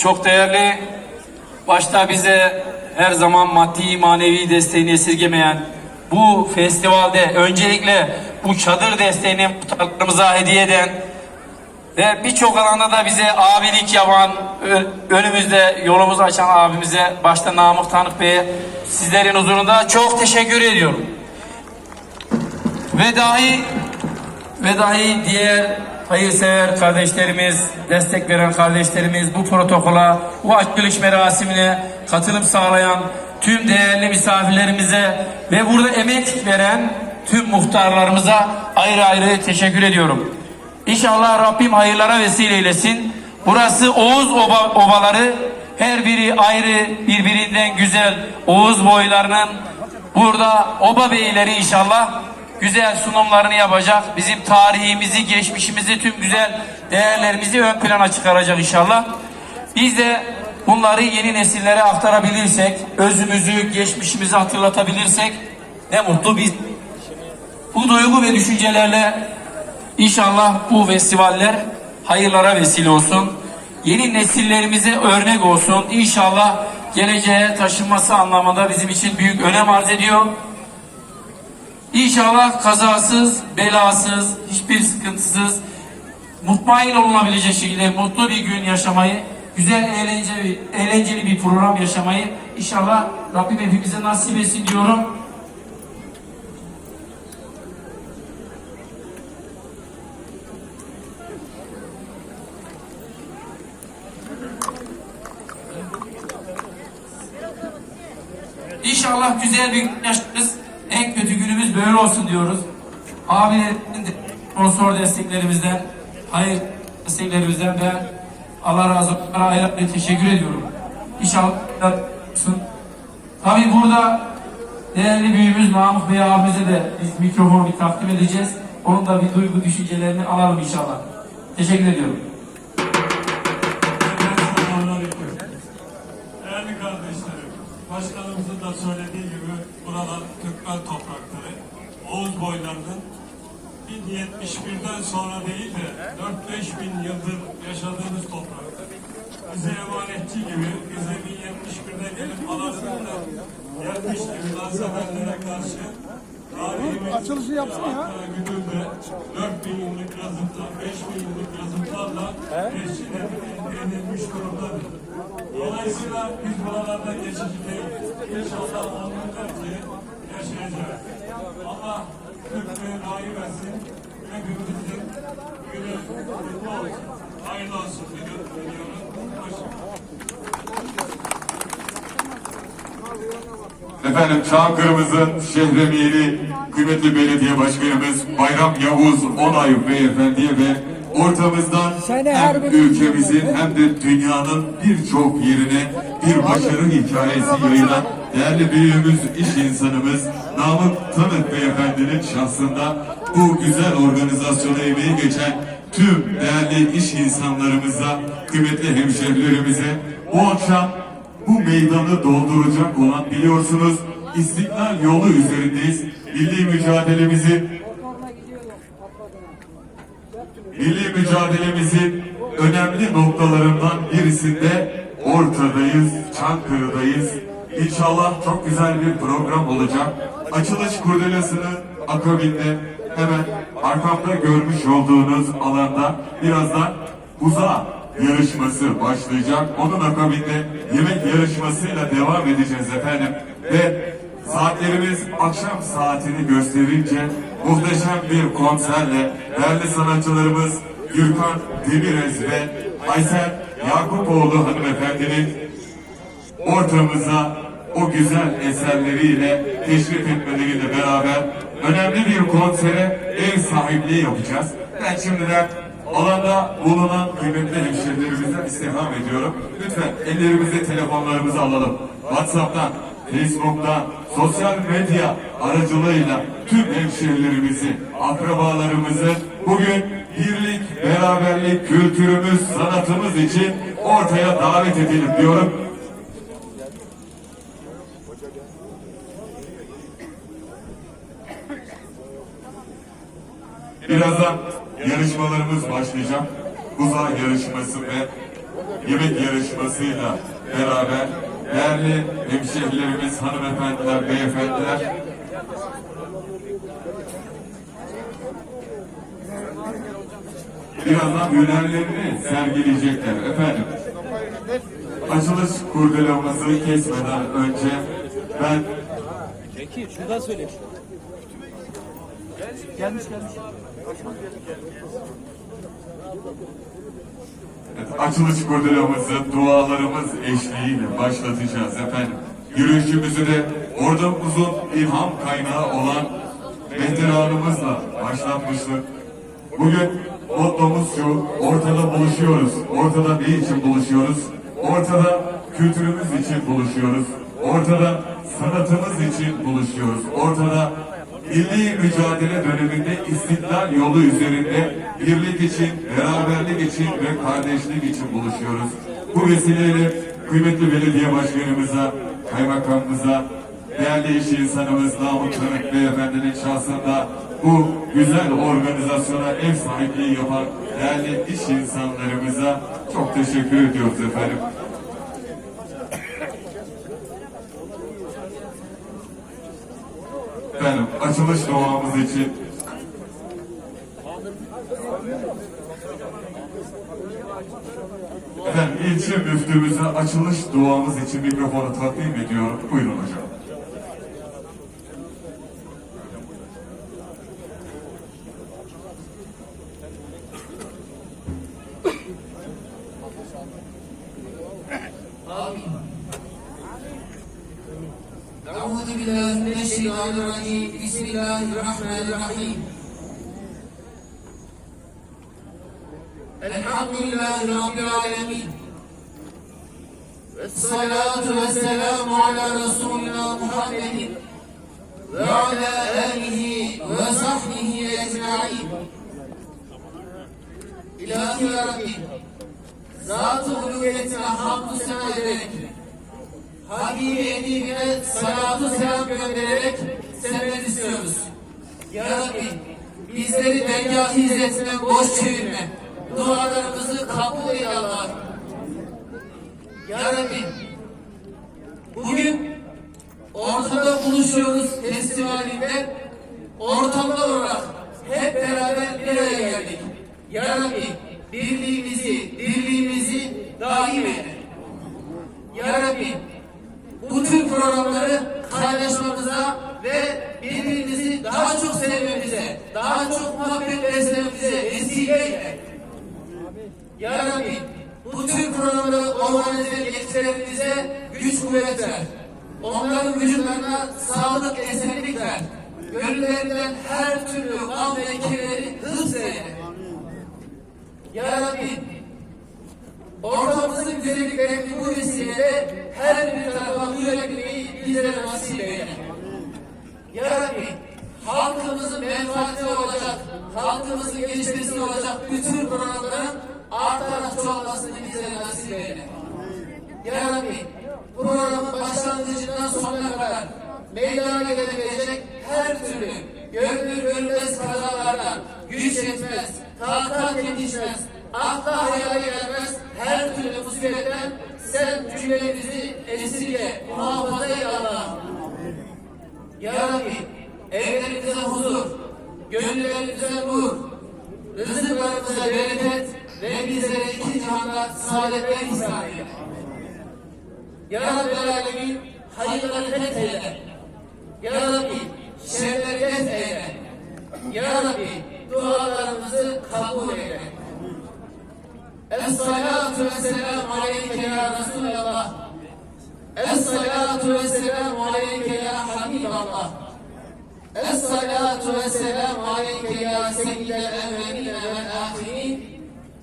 çok değerli, başta bize her zaman maddi manevi desteğini esirgemeyen bu festivalde öncelikle bu çadır desteğini muhtarlarımıza hediye eden ve birçok alanda da bize abilik yapan, önümüzde yolumuzu açan abimize, başta Namık Tanık Bey'e sizlerin huzurunda çok teşekkür ediyorum. Ve dahi ve dahi diğer hayırsever kardeşlerimiz, destek veren kardeşlerimiz bu protokola, bu açılış merasimine katılım sağlayan tüm değerli misafirlerimize ve burada emek veren tüm muhtarlarımıza ayrı ayrı teşekkür ediyorum. İnşallah Rabbim hayırlara vesile eylesin. Burası Oğuz oba, obaları her biri ayrı birbirinden güzel Oğuz boylarının burada oba beyleri inşallah güzel sunumlarını yapacak. Bizim tarihimizi, geçmişimizi, tüm güzel değerlerimizi ön plana çıkaracak inşallah. Biz de bunları yeni nesillere aktarabilirsek, özümüzü, geçmişimizi hatırlatabilirsek ne mutlu biz. Bu duygu ve düşüncelerle inşallah bu festivaller hayırlara vesile olsun. Yeni nesillerimize örnek olsun. İnşallah geleceğe taşınması anlamında bizim için büyük önem arz ediyor. İnşallah kazasız, belasız, hiçbir sıkıntısız, mutmain olunabilecek şekilde mutlu bir gün yaşamayı, güzel eğlenceli, eğlenceli bir program yaşamayı inşallah Rabbim hepimize nasip etsin diyorum. İnşallah güzel bir gün yaşarız. Böyle olsun diyoruz. Abilerin sponsor desteklerimizden, hayır desteklerimizden ben Allah razı olsun. Ayrı ayrı teşekkür ediyorum. İnşallah olsun. Tabii burada değerli büyüğümüz Namık Bey abimize de biz mikrofonu bir takdim edeceğiz. Onun da bir duygu düşüncelerini alalım inşallah. Teşekkür ediyorum. Değerli kardeşlerim, başkanımızın da söylediği gibi buralar Türkmen toprakları. Oğuz boylarının 1071'den sonra değil de 4-5 bin yıldır yaşadığımız topraklar. Bize emanetçi gibi, bize 1071'de gelip alanında gelmiş gibi nazebenlere karşı tarihimiz Açılışı yapsın ya. Güdül'de 4 bin yıllık yazıtlar, 5 bin yıllık yazıtlarla teşkil edilmiş durumdadır. Dolayısıyla biz buralarda geçici değil. İnşallah onurlar ki yaşayacağız. Allah Hepimizin günü mutlu olsun. Hayırlı olsun. Efendim Çankırı'mızın şehremiyeli kıymetli belediye başkanımız Bayram Yavuz Onay Beyefendi'ye ve ortamızdan hem ülkemizin hem de dünyanın birçok yerine bir başarı hikayesi yayılan değerli büyüğümüz, iş insanımız Namık Tanık Beyefendi'nin şahsında bu güzel organizasyona emeği geçen tüm değerli iş insanlarımıza, kıymetli hemşehrilerimize bu akşam bu meydanı dolduracak olan biliyorsunuz İstiklal yolu üzerindeyiz. Milli mücadelemizin milli mücadelemizin önemli noktalarından birisinde ortadayız, Çankırı'dayız. İnşallah çok güzel bir program olacak. Açılış kurdelasının akabinde hemen arkamda görmüş olduğunuz alanda birazdan buza yarışması başlayacak. Onun akabinde yemek yarışmasıyla devam edeceğiz efendim. Ve saatlerimiz akşam saatini gösterince muhteşem bir konserle değerli sanatçılarımız Gürkan Demirez ve Aysel Yakupoğlu hanımefendinin ortamıza o güzel eserleriyle teşrif etmeleriyle beraber önemli bir konsere ev sahipliği yapacağız. Ben şimdiden alanda bulunan kıymetli hemşehrilerimizden istirham ediyorum. Lütfen ellerimize telefonlarımızı alalım. WhatsApp'tan, Facebook'tan, sosyal medya aracılığıyla tüm hemşehrilerimizi, akrabalarımızı bugün birlik, beraberlik, kültürümüz, sanatımız için ortaya davet edelim diyorum. Birazdan yarışmalarımız başlayacak. Buza yarışması ve yemek yarışmasıyla beraber değerli hemşehrilerimiz, hanımefendiler, beyefendiler birazdan hünerlerini sergileyecekler efendim. Açılış kurdelamızı kesmeden önce ben Peki şuradan söyle. Gelmiş gelmiş. Açılış kurdelamızı dualarımız eşliğiyle başlatacağız efendim. Yürüyüşümüzü de ordumuzun ilham kaynağı olan veteranımızla başlatmıştık. Bugün mottomuz şu, ortada buluşuyoruz. Ortada ne için buluşuyoruz? Ortada kültürümüz için buluşuyoruz. Ortada sanatımız için buluşuyoruz. Ortada milli mücadele döneminde istiklal yolu üzerinde birlik için, beraberlik için ve kardeşlik için buluşuyoruz. Bu vesileyle kıymetli belediye başkanımıza, kaymakamımıza, değerli iş insanımız Namık Tanık Beyefendinin şahsında bu güzel organizasyona ev sahipliği yapan değerli iş insanlarımıza çok teşekkür ediyoruz efendim. Efendim açılış doğamız için. Efendim ilçe müftümüze açılış duamız için mikrofonu takdim ediyorum. Buyurun hocam. Amin. بالله من الشيطان الرجيم بسم الله الرحمن الرحيم الحمد لله رب العالمين والصلاة والسلام على رسولنا محمد وعلى آله وصحبه أجمعين İlahi ya Rabbi, zat-ı uluviyetine hamdü sena ederek, Habibi Edibine salatu selam göndererek senden istiyoruz. Ya Rabbi bizleri dergah hizmetine boş çevirme. Dualarımızı kabul eyle Allah'ım. Ya Rabbi bugün ortada buluşuyoruz festivalinde ortamda olarak hep beraber bir araya geldik. Ya Rabbi birliğimizi, dirliğimizi daim eyle. Ya Rabbi paylaşmamıza ve birbirimizi daha çok sevmemize, daha çok muhabbet beslememize vesile eyle. Ya Rabbi bu tür programları organize getirenlerimize güç kuvvet ver. Onların vücutlarına sağlık, esenlik ver. Gönüllerinden her türlü gam ve kederleri hız eyle. Ya Rabbi Ortamımızın güzelliklerini bu vesileyle her bir tarafa yürekliği bizlere nasip eyle. Ya Rabbi, halkımızın menfaati olacak, halkımızın gelişmesi olacak bütün programların artarak çoğalmasını bizlere nasip eyle. Ya Rabbi, programın başlangıcından sonuna kadar meydana gelebilecek her türlü gönül görmez kazalardan güç yetmez, takat yetişmez, akla hayale gelmez her türlü musibetten sen cümlemizi esirge, muhafaza eyle Allah'ım. Ya Rabbi, evlerimize huzur, gönüllerimize nur, rızıklarımıza bereket ve bizlere iki cihanda saadetler ihsan eyle. Ya Rabbi Alemin, hayırları feth eyle. Ya Rabbi, şerleri def eyle. Ya Rabbi, dualarımızı kabul eyle. Es-salatu vesselamu aleyke ya Resulallah. Es-salatu vesselamu aleyke ya Habiballah. Es-salatu vesselamu aleyke ya seyyidel evvelin vel ahirin.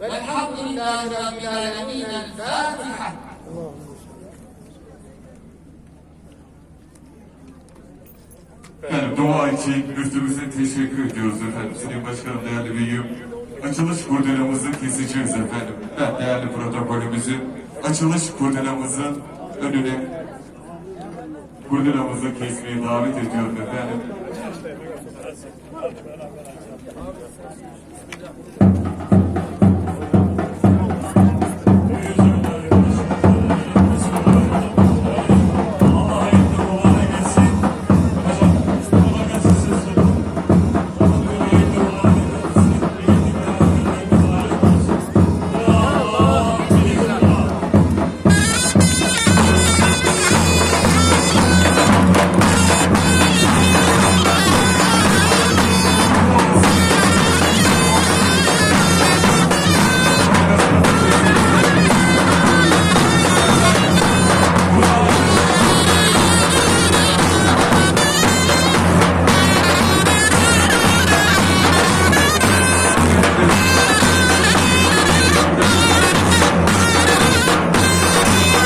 Velhamdülillahi Rabbil alemin. Fatiha. Efendim dua için müftümüze teşekkür ediyoruz efendim. Sayın Başkanım değerli büyüğüm. Açılış kurdelamızı keseceğiz efendim. Ben değerli protokolümüzü açılış kurdelamızın önüne kurdelamızı kesmeye davet ediyorum efendim.